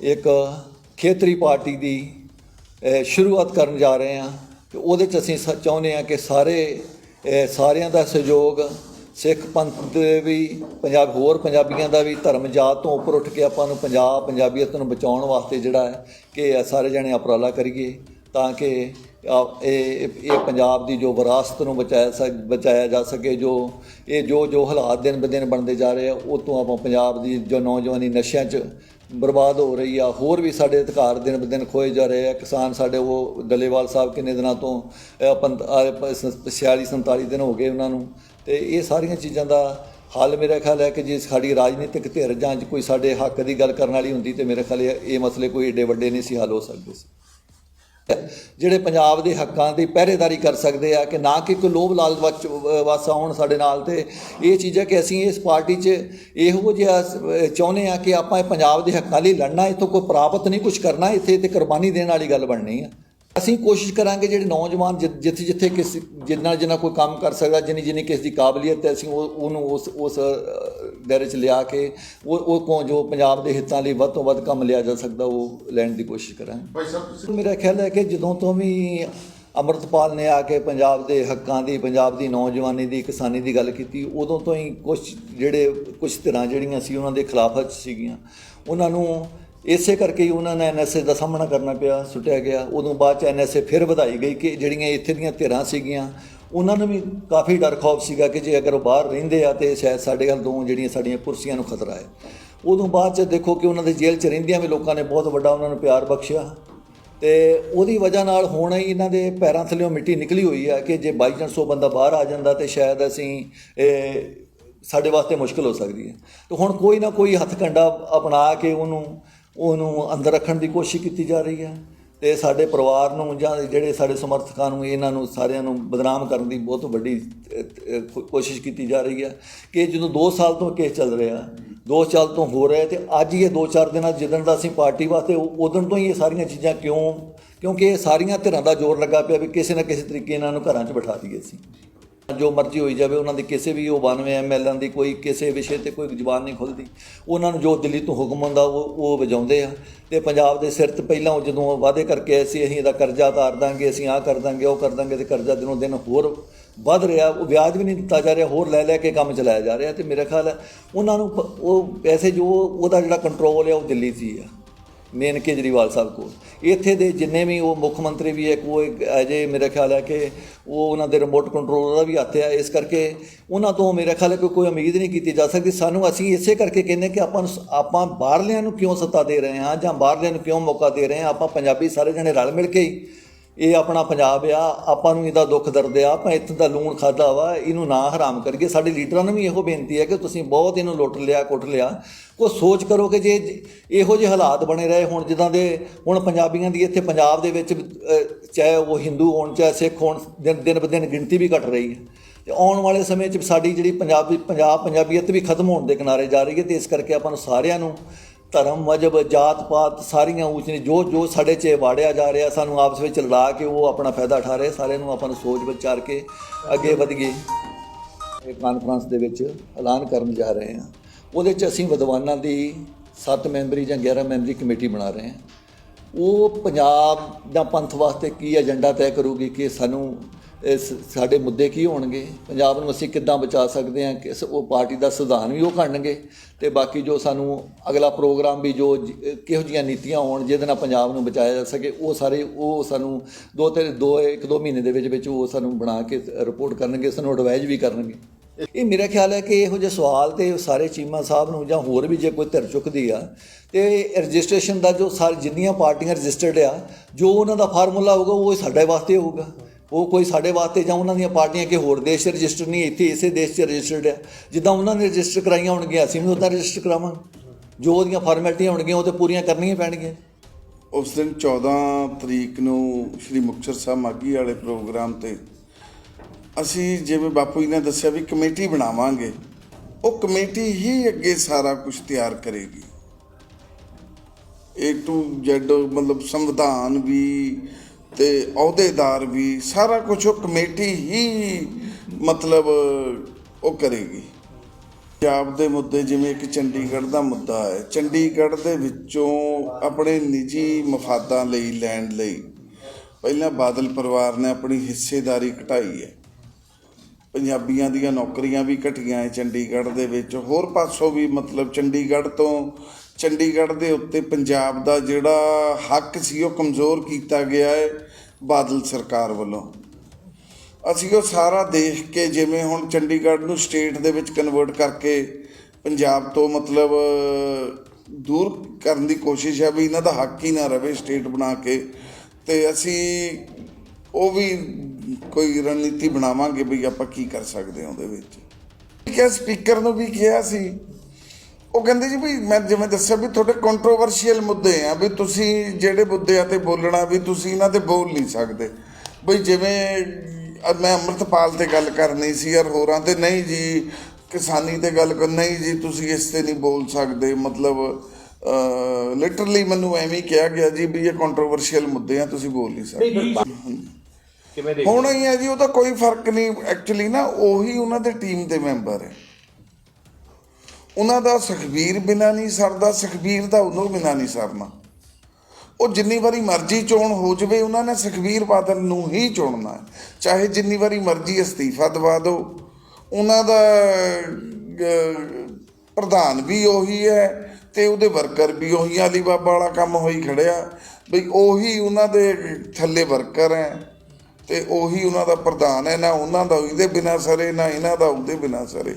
ਇੱਕ ਖੇਤਰੀ ਪਾਰਟੀ ਦੀ ਸ਼ੁਰੂਆਤ ਕਰਨ ਜਾ ਰਹੇ ਹਾਂ ਤੇ ਉਹਦੇ ਚ ਅਸੀਂ ਸ- ਚਾਹੁੰਦੇ ਹਾਂ ਕਿ ਸਾਰੇ ਸਾਰਿਆਂ ਦਾ ਸਹਿਯੋਗ ਸਿੱਖ ਪੰਥ ਦੇ ਵੀ, ਪੰਜਾਬ ਹੋਰ ਪੰਜਾਬੀਆਂ ਦਾ ਵੀ, ਧਰਮ ਜਾਤ ਤੋਂ ਉੱਪਰ ਉੱਠ ਕੇ ਆਪਾਂ ਨੂੰ ਪੰਜਾਬ, ਪੰਜਾਬੀਅਤ ਨੂੰ ਬਚਾਉਣ ਵਾਸਤੇ ਜਿਹੜਾ ਹੈ, ਕਿ ਸਾਰੇ ਜਣੇ ਉਪਰਾਲਾ ਕਰੀਏ। ਤਾਂ ਕਿ ਇਹ ਇਹ ਪੰਜਾਬ ਦੀ ਜੋ ਵਿਰਾਸਤ ਨੂੰ ਬਚਾਇਆ ਬਚਾਇਆ ਜਾ ਸਕੇ, ਜੋ ਇਹ ਜੋ ਜੋ ਹਾਲਾਤ ਦਿਨ ਬ ਦਿਨ ਬਣਦੇ ਜਾ ਰਹੇ ਆ, ਉਹ ਤੋਂ ਆਪਾਂ ਪੰਜਾਬ ਦੀ ਜੋ ਨੌਜਵਾਨੀ ਨਸ਼ਿਆਂ 'ਚ ਬਰਬਾਦ ਹੋ ਰਹੀ ਆ, ਹੋਰ ਵੀ ਸਾਡੇ ਅਧਿਕਾਰ ਦਿਨ ਬ ਦਿਨ ਖੋਏ ਜਾ ਰਹੇ ਆ, ਕਿਸਾਨ ਸਾਡੇ ਉਹ ਡੱਲੇਵਾਲ ਸਾਹਿਬ ਕਿੰਨੇ ਦਿਨਾਂ ਤੋਂ 46 47 ਦਿਨ ਹੋ ਗਏ ਉਹਨਾਂ ਨੂੰ, ਤੇ ਇਹ ਸਾਰੀਆਂ ਚੀਜ਼ਾਂ ਦਾ ਹੱਲ ਮੇਰਾ ਖਿਆਲ ਹੈ ਕਿ ਜੇ ਸਾਡੀ ਰਾਜਨੀਤਿਕ ਧਿਰ ਜਾਂ ਕੋਈ ਸਾਡੇ ਹੱਕ ਦੀ ਗੱਲ ਕਰਨ ਵਾਲੀ ਹੁੰਦੀ ਤੇ ਮੇਰੇ ਖਿਆਲ ਇਹ ਇਹ ਮਸਲੇ ਕੋਈ ਏਡੇ ਵੱਡੇ ਨਹੀਂ ਸੀ ਹੱਲ ਹੋ ਸਕਦੇ ਸੀ। ਜਿਹੜੇ ਪੰਜਾਬ ਦੇ ਹੱਕਾਂ ਦੀ ਪਹਿਰੇਦਾਰੀ ਕਰ ਸਕਦੇ ਆ ਕਿ ਨਾ ਕਿ ਕੋਈ ਲੋਭ ਲਾਲਚ ਵਚ- ਵਸ ਆਉਣ ਸਾਡੇ ਨਾਲ ਤੇ ਇਹ ਚੀਜ਼ ਹੈ ਕਿ ਅਸੀਂ ਇਸ ਪਾਰਟੀ 'ਚ ਇਹੋ ਜਿਹਾ ਚਾਹੁੰਦੇ ਆ ਕਿ ਆਪਾਂ ਇਹ ਪੰਜਾਬ ਦੇ ਹੱਕਾਂ ਲਈ ਲੜਨਾ, ਇਥੋਂ ਕੋਈ ਪ੍ਰਾਪਤ ਨਹੀਂ ਕੁਝ ਕਰਨਾ, ਇੱਥੇ ਤੇ ਕੁਰਬਾਨੀ ਦੇਣ ਵਾਲੀ ਗੱਲ ਬਣਨੀ ਆ। ਅਸੀਂ ਕੋਸ਼ਿਸ਼ ਕਰਾਂਗੇ ਜਿਹੜੇ ਨੌਜਵਾਨ ਜਿ- ਜਿੱਥੇ ਜਿੱਥੇ ਕਿਸ ਜਿੰਨਾ ਜਿੰਨਾ ਕੋਈ ਕੰਮ ਕਰ ਸਕਦਾ ਜਿੰਨੀ ਜਿੰਨੀ ਕਿਸ ਦੀ ਕਾਬਲੀਅਤ ਹੈ, ਅਸੀਂ ਉਹ, ਉਹਨੂੰ ਉਸ ਉਸ ਦਾਇਰੇ 'ਚ ਲਿਆ ਕੇ ਉਹ ਉਹ ਕੋਲ ਜੋ ਪੰਜਾਬ ਦੇ ਹਿੱਤਾਂ ਲਈ ਵੱਧ ਤੋਂ ਵੱਧ ਕੰਮ ਲਿਆ ਜਾ ਸਕਦਾ ਉਹ ਲੈਣ ਦੀ ਕੋਸ਼ਿਸ਼ ਕਰਾਂਗੇ। ਭਾਈ ਸਾਹਿਬ ਤੁਸੀਂ ਮੇਰਾ ਖਿਆਲ ਹੈ ਕਿ ਜਦੋਂ ਤੋਂ ਵੀ ਅੰਮ੍ਰਿਤਪਾਲ ਨੇ ਆ ਕੇ ਪੰਜਾਬ ਦੇ ਹੱਕਾਂ ਦੀ ਪੰਜਾਬ ਦੀ ਨੌਜਵਾਨੀ ਦੀ ਕਿਸਾਨੀ ਦੀ ਗੱਲ ਕੀਤੀ ਉਦੋਂ ਤੋਂ ਹੀ ਕੁਝ ਜਿਹੜੇ ਕੁਝ ਧਿਰਾਂ ਜਿਹੜੀਆਂ ਸੀ ਉਹਨਾਂ ਦੇ ਖਿਲਾਫਤ ਸੀਗੀਆਂ। ਉਹਨਾਂ ਨੂੰ ਇਸੇ ਕਰਕੇ ਹੀ ਉਹਨਾਂ ਨੇ ਐਨਐਸਏ ਦਾ ਸਾਹਮਣਾ ਕਰਨਾ ਪਿਆ ਸੁੱਟਿਆ ਗਿਆ। ਉਦੋਂ ਬਾਅਦ ਚ ਐਨਐਸਏ ਫਿਰ ਵਧਾਈ ਗਈ ਕਿ ਜਿਹੜੀਆਂ ਇੱਥੇ ਦੀਆਂ ਧਿਰਾਂ ਸੀਗੀਆਂ ਉਹਨਾਂ ਨੂੰ ਵੀ ਕਾਫੀ ਡਰ ਖੌਫ ਸੀਗਾ ਕਿ ਜੇ ਅਗਰ ਉਹ ਬਾਹਰ ਰਹਿੰਦੇ ਆ ਤੇ ਸ਼ਾਇਦ ਸਾਡੇ ਵੱਲ ਤੋਂ ਜਿਹੜੀਆਂ ਸਾਡੀਆਂ ਕੁਰਸੀਆਂ ਨੂੰ ਖਤਰਾ ਹੈ। ਉਦੋਂ ਬਾਅਦ ਚ ਦੇਖੋ ਕਿ ਉਹਨਾਂ ਦੇ ਜੇਲ੍ਹ ਚ ਰਹਿੰਦਿਆਂ ਵੀ ਲੋਕਾਂ ਨੇ ਬਹੁਤ ਵੱਡਾ ਉਹਨਾਂ ਨੂੰ ਪਿਆਰ ਬਖਸ਼ਿਆ। ਤੇ ਉਹਦੀ ਵਜ੍ਹਾ ਨਾਲ ਹੁਣ ਹੀ ਇਹਨਾਂ ਦੇ ਪੈਰਾਂ ਥੱਲੇੋਂ ਮਿੱਟੀ ਨਿਕਲੀ ਹੋਈ ਆ ਕਿ ਜੇ ਬਾਈ ਚਾਂਸ ਉਹ ਬੰਦਾ ਬਾਹਰ ਆ ਜਾਂਦਾ ਤੇ ਸ਼ਾਇਦ ਅਸੀਂ, ਇਹ, ਸਾਡੇ ਵਾਸਤੇ ਮੁਸ਼ਕਲ ਹੋ ਸਕਦੀ ਹੈ। ਤੇ ਹੁਣ ਕੋਈ ਨਾ ਕੋਈ ਹੱਥ ਕੰਡਾ ਅਪਣਾ ਕੇ ਉਹਨੂੰ ਉਹਨੂੰ ਅੰਦਰ ਰੱਖਣ ਦੀ ਕੋਸ਼ਿਸ਼ ਕੀਤੀ ਜਾ ਰਹੀ ਹੈ। ਤੇ ਸਾਡੇ ਪਰਿਵਾਰ ਨੂੰ ਜਾਂ ਜਿਹੜੇ ਸਾਡੇ ਸਮਰਥਕਾਂ ਨੂੰ, ਇਹਨਾਂ ਨੂੰ ਸਾਰਿਆਂ ਨੂੰ ਬਦਨਾਮ ਕਰਨ ਦੀ ਬਹੁਤ ਵੱਡੀ ਕੋਸ਼ਿਸ਼ ਕੀਤੀ ਜਾ ਰਹੀ ਹੈ ਕਿ ਜਦੋਂ 2 ਸਾਲ ਤੋਂ ਕੇਸ ਚੱਲ ਰਿਹਾ, ਦੋ ਸਾਲ ਤੋਂ ਹੋ ਰਿਹਾ ਤੇ ਅੱਜ ਹੀ ਇਹ 2-4 ਦਿਨਾਂ ਜਿੱਦਣ ਦਾ ਅਸੀਂ ਪਾਰਟੀ ਵਾਸਤੇ ਉਦੋਂ ਤੋਂ ਹੀ ਇਹ ਸਾਰੀਆਂ ਚੀਜ਼ਾਂ ਕਿਉਂ, ਕਿਉਂਕਿ ਇਹ ਸਾਰੀਆਂ ਧਿਰਾਂ ਦਾ ਜ਼ੋਰ ਲੱਗਾ ਪਿਆ ਵੀ ਕਿਸੇ ਨਾ ਕਿਸੇ ਤਰੀਕੇ ਇਹਨਾਂ ਨੂੰ ਘਰਾਂ 'ਚ ਬਿਠਾ ਦਈਏ ਅਸੀਂ। ਜੋ ਮਰਜ਼ੀ ਹੋਈ ਜਾਵੇ, ਉਹਨਾਂ ਦੀ ਕਿਸੇ ਵੀ ਉਹ 92 ਐਮਐਲਆਂ ਦੀ ਕੋਈ ਕਿਸੇ ਵਿਸ਼ੇ ਤੇ ਕੋਈ ਜ਼ੁਬਾਨ ਨਹੀਂ ਖੁੱਲਦੀ। ਉਹਨਾਂ ਨੂੰ ਜੋ ਦਿੱਲੀ ਤੋਂ ਹੁਕਮ ਹੁੰਦਾ ਉਹ ਉਹ ਵਜਾਉਂਦੇ ਆ। ਤੇ ਪੰਜਾਬ ਦੇ ਸਿਰ ਤੇ ਪਹਿਲਾਂ ਉਹ ਜਦੋਂ ਵਾਅਦੇ ਕਰਕੇ ਆਏ ਸੀ, ਅਸੀਂ ਇਹਦਾ ਕਰਜ਼ਾ ਉਤਾਰ ਦਾਂਗੇ, ਅਸੀਂ ਆਹ ਕਰ ਦਾਂਗੇ, ਉਹ ਕਰ ਦਾਂਗੇ, ਤੇ ਕਰਜ਼ਾ ਦਿਨੋਂ ਦਿਨ ਹੋਰ ਵੱਧ ਰਿਹਾ, ਉਹ ਵਿਆਜ ਵੀ ਨਹੀਂ ਦਿੱਤਾ ਜਾ ਰਿਹਾ, ਹੋਰ ਲੈ ਲੈ ਕੇ ਕੰਮ ਚਲਾਇਆ ਜਾ ਰਿਹਾ। ਤੇ ਮੇਰਾ ਖਿਆਲ ਹੈ, ਉਹਨਾਂ ਨੂੰ ਪ- ਉਹ ਪੈਸੇ ਜੋ ਉਹਦਾ ਜਿਹੜਾ ਕੰਟਰੋਲ ਹੈ ਉਹ ਦਿੱਲੀ 'ਚ ਹੀ ਆ। ਮੇਨ ਕੇਜਰੀਵਾਲ ਸਾਹਿਬ ਕੋਲ। ਇੱਥੇ ਦੇ ਜਿੰਨੇ ਵੀ ਉਹ ਮੁੱਖ ਮੰਤਰੀ ਵੀ ਹੈ ਕੋਈ ਅਜੇ ਮੇਰਾ ਖਿਆਲ ਹੈ ਕਿ ਉਹ ਉਹਨਾਂ ਦੇ ਰਿਮੋਟ ਕੰਟਰੋਲ ਦਾ ਵੀ ਹੱਥ ਹੈ। ਇਸ ਕਰਕੇ ਉਹਨਾਂ ਤੋਂ ਮੇਰੇ ਖਿਆਲ ਹੈ ਕੋਈ ਉਮੀਦ ਨਹੀਂ ਕੀਤੀ ਜਾ ਸਕਦੀ। ਸਾਨੂੰ ਅਸੀਂ ਇਸੇ ਕਰਕੇ ਕਹਿੰਦੇ ਕਿ ਆਪਾਂ ਨੂੰ ਆਪਾਂ ਬਾਹਰਲਿਆਂ ਨੂੰ ਕਿਉਂ ਸੱਤਾ ਦੇ ਰਹੇ ਹਾਂ ਜਾਂ ਬਾਹਰਲਿਆਂ ਨੂੰ ਕਿਉਂ ਮੌਕਾ ਦੇ ਰਹੇ ਹਾਂ? ਆਪਾਂ ਪੰਜਾਬੀ ਸਾਰੇ ਜਣੇ ਰਲ ਮਿਲ ਕੇ ਹੀ ਇਹ ਆਪਣਾ ਪੰਜਾਬ ਆ, ਆਪਾਂ ਨੂੰ ਇਹਦਾ ਦੁੱਖ ਦਰਦ ਆ ਆਪਾਂ ਇੱਥੇ ਦਾ ਲੂਣ ਖਾਦਾ ਵਾ, ਇਹਨੂੰ ਨਾ ਹਰਾਮ ਕਰੀਏ। ਸਾਡੇ ਲੀਡਰਾਂ ਨੂੰ ਵੀ ਇਹੋ ਬੇਨਤੀ ਹੈ ਕਿ ਤੁਸੀਂ ਬਹੁਤ ਇਹਨੂੰ ਲੁੱਟ ਲਿਆ, ਕੁੱਟ ਲਿਆ। ਕੋ ਸੋਚ ਕਰੋ ਕਿ ਜੇ ਇਹੋ ਜਿਹੇ ਹਾਲਾਤ ਬਣੇ ਰਹੇ ਹੁਣ, ਜਿੱਦਾਂ ਦੇ ਹੁਣ ਪੰਜਾਬੀਆਂ ਦੀ ਇੱਥੇ ਪੰਜਾਬ ਦੇ ਵਿੱਚ ਚਾਹੇ ਉਹ ਹਿੰਦੂ ਹੋਣ, ਚਾਹੇ ਸਿੱਖ ਹੋਣ, ਦਿਨ ਦਿਨ ਬ ਦਿਨ ਗਿਣਤੀ ਵੀ ਘਟ ਰਹੀ ਹੈ। ਤੇ ਆਉਣ ਵਾਲੇ ਸਮੇਂ 'ਚ ਸਾਡੀ ਜਿਹੜੀ ਪੰਜਾਬੀ ਪੰਜਾਬ ਪੰਜਾਬੀਅਤ ਵੀ ਖਤਮ ਹੋਣ ਦੇ ਕਿਨਾਰੇ ਜਾ ਰਹੀ ਹੈ ਤੇ ਇਸ ਕਰਕੇ ਆਪਾਂ ਨੂੰ ਸਾਰਿਆਂ ਨੂੰ ਧਰਮ ਮਜਬ ਜਾਤ ਪਾਤ ਸਾਰੀਆਂ ਊਚ ਨੀਚ ਜੋ ਜੋ ਸਾਡੇ 'ਚ ਵਾੜਿਆ ਜਾ ਰਿਹਾ, ਸਾਨੂੰ ਆਪਸ ਵਿੱਚ ਲੜਾ ਕੇ ਉਹ ਆਪਣਾ ਫਾਇਦਾ ਉਠਾ ਰਹੇ, ਸਾਰਿਆਂ ਨੂੰ ਆਪਾਂ ਨੂੰ ਸੋਚ ਵਿਚਾਰ ਕੇ ਅੱਗੇ ਵਧੀਏ ਇਹ ਕਾਨਫਰੰਸ ਦੇ ਵਿੱਚ ਐਲਾਨ ਕਰਨ ਜਾ ਰਹੇ ਹਾਂ। ਉਹਦੇ 'ਚ ਅਸੀਂ ਵਿਦਵਾਨਾਂ ਦੀ 7 ਮੈਂਬਰੀ ਜਾਂ 11 ਮੈਂਬਰੀ ਕਮੇਟੀ ਬਣਾ ਰਹੇ ਹਾਂ। ਉਹ ਪੰਜਾਬ ਜਾਂ ਪੰਥ ਵਾਸਤੇ ਕੀ ਏਜੰਡਾ ਤੈਅ ਕਰੂਗੀ ਕਿ ਸਾਨੂੰ ਸਾਡੇ ਮੁੱਦੇ ਕੀ ਹੋਣਗੇ? ਪੰਜਾਬ ਨੂੰ ਅਸੀਂ ਕਿੱਦਾਂ ਬਚਾ ਸਕਦੇ ਹਾਂ? ਕਿਸ ਉਹ ਪਾਰਟੀ ਦਾ ਸੰਵਿਧਾਨ ਵੀ ਉਹ ਘੜਨਗੇ ਤੇ ਬਾਕੀ ਜੋ ਸਾਨੂੰ ਅਗਲਾ ਪ੍ਰੋਗਰਾਮ ਵੀ ਜੋ ਕਿਹੋ ਜੀਆਂ ਨੀਤੀਆਂ ਹੋਣ ਜਿਹਦੇ ਨਾਲ ਪੰਜਾਬ ਨੂੰ ਬਚਾਇਆ ਜਾ ਸਕੇ, ਉਹ ਸਾਰੇ, ਉਹ ਸਾਨੂੰ ਦੋ ਤੇ, ਦੋ, ਇੱਕ, ਦੋ ਮਹੀਨੇ ਦੇ ਵਿੱਚ ਵਿੱਚ ਉਹ ਸਾਨੂੰ ਬਣਾ ਕੇ ਰਿਪੋਰਟ ਕਰਨਗੇ, ਸਾਨੂੰ ਐਡਵਾਈਜ਼ ਵੀ ਕਰਨਗੇ। ਇਹ ਮੇਰਾ ਖਿਆਲ ਹੈ ਕਿ ਇਹੋ ਜਿਹੇ ਸਵਾਲ ਤੇ ਸਾਰੇ ਚੀਮਾ ਸਾਹਿਬ ਨੂੰ ਜਾਂ ਹੋਰ ਵੀ ਜੇ ਕੋਈ ਧਿਰ ਚੁੱਕਦੀ ਆ, ਤੇ ਰਜਿਸਟ੍ਰੇਸ਼ਨ ਦਾ ਜੋ ਸਾਰੀ, ਜਿੰਨੀਆਂ ਪਾਰਟੀਆਂ ਰਜਿਸਟਰਡ ਆ, ਜੋ ਉਹਨਾਂ ਦਾ ਫਾਰਮੂਲਾ ਹੋਊਗਾ, ਉਹ ਸਾਡੇ ਵਾਸਤੇ ਹੋਊਗਾ। ਉਹ ਕੋਈ ਸਾਡੇ ਵਾਸਤੇ ਜਾਂ ਉਹਨਾਂ ਦੀਆਂ ਪਾਰਟੀਆਂ ਕਿ ਹੋਰ ਦੇਸ਼ 'ਚ ਰਜਿਸਟਰ ਨਹੀਂ, ਇੱਥੇ ਇਸੇ ਦੇਸ਼ 'ਚ ਰਜਿਸਟਰਡ ਆ ਜਿੱਦਾਂ ਉਹਨਾਂ ਨੇ ਰਜਿਸਟਰ ਕਰਾਈਆਂ ਹੋਣਗੀਆਂ, ਅਸੀਂ ਵੀ ਉਦਾਂ ਰਜਿਸਟਰ ਕਰਾਵਾਂਗੇ। ਜੋ ਉਹਦੀਆਂ ਫਾਰਮੈਲਿਟੀਆਂ ਹੋਣਗੀਆਂ, ਉਹ ਤੇ ਪੂਰੀਆਂ ਕਰਨੀਆਂ ਪੈਣਗੀਆਂ। ਉਸ ਦਿਨ 14 ਤਰੀਕ ਨੂੰ ਸ੍ਰੀ ਮੁਕਤਸਰ ਸਾਹਿਬ ਮਾਗੀ ਵਾਲੇ ਪ੍ਰੋਗਰਾਮ ਤੇ ਅਸੀਂ ਜਿਵੇਂ ਬਾਪੂ ਜੀ ਨੇ ਦੱਸਿਆ ਵੀ ਕਮੇਟੀ ਬਣਾਵਾਂਗੇ, ਉਹ ਕਮੇਟੀ ਹੀ ਅੱਗੇ ਸਾਰਾ ਕੁਝ ਤਿਆਰ ਕਰੇਗੀ। A to Z ਮਤਲਬ ਸੰਵਿਧਾਨ ਵੀ ਤੇ ਅਹੁਦੇਦਾਰ ਵੀ ਸਾਰਾ ਕੁਝ ਉਹ ਕਮੇਟੀ ਹੀ ਮਤਲਬ ਉਹ ਕਰੇਗੀ। ਪੰਜਾਬ ਦੇ ਮੁੱਦੇ ਜਿਵੇਂ ਕਿ ਚੰਡੀਗੜ੍ਹ ਦਾ ਮੁੱਦਾ ਹੈ। ਚੰਡੀਗੜ੍ਹ ਦੇ ਵਿੱਚੋਂ ਆਪਣੇ ਨਿੱਜੀ ਮਫਾਦਾਂ ਲਈ ਲੈਣ ਲਈ ਪਹਿਲਾਂ ਬਾਦਲ ਪਰਿਵਾਰ ਨੇ ਆਪਣੀ ਹਿੱਸੇਦਾਰੀ ਘਟਾਈ ਹੈ। ਪੰਜਾਬੀਆਂ ਦੀਆਂ ਨੌਕਰੀਆਂ ਵੀ ਘਟੀਆਂ ਹੈ ਚੰਡੀਗੜ੍ਹ ਦੇ ਵਿੱਚ। ਹੋਰ ਪਾਸੋਂ ਵੀ ਮਤਲਬ ਚੰਡੀਗੜ੍ਹ ਤੋਂ ਚੰਡੀਗੜ੍ਹ ਦੇ ਉੱਤੇ ਪੰਜਾਬ ਦਾ ਜਿਹੜਾ ਹੱਕ ਸੀ ਉਹ ਕਮਜ਼ੋਰ ਕੀਤਾ ਗਿਆ ਹੈ। ਬਾਦਲ ਸਰਕਾਰ ਵੱਲੋਂ। ਅਸੀਂ ਉਹ ਸਾਰਾ ਦੇਖ ਕੇ ਜਿਵੇਂ ਹੁਣ ਚੰਡੀਗੜ੍ਹ ਨੂੰ ਸਟੇਟ ਦੇ ਵਿੱਚ ਕਨਵਰਟ ਕਰਕੇ ਪੰਜਾਬ ਤੋਂ ਮਤਲਬ, ਦੂਰ ਕਰਨ ਦੀ ਕੋਸ਼ਿਸ਼ ਹੈ ਵੀ ਇਹਨਾਂ ਦਾ ਹੱਕ ਹੀ ਨਾ ਰਵੇ ਸਟੇਟ ਬਣਾ ਕੇ। ਤੇ ਅਸੀਂ ਉਹ ਵੀ ਕੋਈ ਰਣਨੀਤੀ ਬਣਾਵਾਂਗੇ ਵੀ ਆਪਾਂ ਕੀ ਕਰ ਸਕਦੇ ਹਾਂ ਉਹਦੇ ਵਿੱਚ। ਕਿਹਾ ਸਪੀਕਰ ਨੂੰ ਵੀ ਕਿਹਾ ਸੀ। ਉਹ ਕਹਿੰਦੇ ਜੀ ਵੀ ਮੈਂ ਜਿਵੇਂ ਦੱਸਿਆ ਵੀ ਤੁਹਾਡੇ ਕੰਟਰੋਵਰਸ਼ੀਅਲ ਮੁੱਦੇ ਆ ਵੀ ਤੁਸੀਂ ਜਿਹੜੇ ਮੁੱਦਿਆਂ ਤੇ ਬੋਲਣਾ ਵੀ ਤੁਸੀਂ ਇਹਨਾਂ ਤੇ ਬੋਲ ਨਹੀਂ ਸਕਦੇ। ਬਈ ਜਿਵੇਂ ਮੈਂ ਅੰਮ੍ਰਿਤਪਾਲ ਤੇ ਗੱਲ ਕਰਨੀ ਸੀ ਯਾਰ ਹੋਰਾਂ ਤੇ ਨਹੀਂ ਜੀ ਕਿਸਾਨੀ ਤੇ ਗੱਲ ਕਰ ਨਹੀਂ ਜੀ ਤੁਸੀਂ ਇਸ ਤੇ ਨਹੀਂ ਬੋਲ ਸਕਦੇ। ਮਤਲਬ ਲਿਟਰਲੀ ਮੈਨੂੰ ਐਵੇਂ ਕਿਹਾ ਗਿਆ ਜੀ ਵੀ ਇਹ ਕੰਟਰੋਵਰਸ਼ੀਅਲ ਮੁੱਦੇ ਆ ਤੁਸੀਂ ਬੋਲ ਨਹੀਂ ਸਕਦੇ। ਕਿਵੇਂ ਦੇਖ ਹੁਣ ਹੀ? ਹੈ ਜੀ ਉਹਦਾ ਕੋਈ ਫ਼ਰਕ ਨਹੀਂ। ਐਕਚੁਅਲੀ ਨਾ ਉਹੀ ਉਹਨਾਂ ਦੇ ਟੀਮ ਦੇ ਮੈਂਬਰ ਹੈ। ਉਹਨਾਂ ਦਾ ਸੁਖਬੀਰ ਬਿਨਾ ਨਹੀਂ ਸਰਦਾ, ਸੁਖਬੀਰ ਦਾ ਉਹਨੂੰ ਬਿਨਾ ਨਹੀਂ ਸਰਨਾ। ਉਹ ਜਿੰਨੀ ਵਾਰੀ ਮਰਜ਼ੀ ਚੋਣ ਹੋ ਜਵੇ, ਉਹਨਾਂ ਨੇ ਸੁਖਬੀਰ ਬਾਦਲ ਨੂੰ ਹੀ ਚੁਣਨਾ ਚਾਹੇ ਜਿੰਨੀ ਵਾਰੀ ਮਰਜ਼ੀ ਅਸਤੀਫਾ ਦਵਾ ਦਿਓ ਉਹਨਾਂ ਦਾ ਪ੍ਰਧਾਨ ਵੀ ਉਹੀ ਹੈ ਤੇ ਉਹਦੇ ਵਰਕਰ ਵੀ ਉਹੀ ਅਲੀ ਬਾਬਾ ਵਾਲਾ ਕੰਮ ਹੋਈ ਖੜਿਆ ਬਈ ਉਹੀ ਉਹਨਾਂ ਦੇ ਥੱਲੇ ਵਰਕਰ ਹੈ ਤੇ ਉਹੀ ਉਹਨਾਂ ਦਾ ਪ੍ਰਧਾਨ ਹੈ, ਨਾ ਉਹਨਾਂ ਦਾ ਉਹਦੇ ਬਿਨਾ ਸਰੇ, ਨਾ ਇਹਨਾਂ ਦਾ ਉਹਦੇ ਬਿਨਾ ਸਰੇ।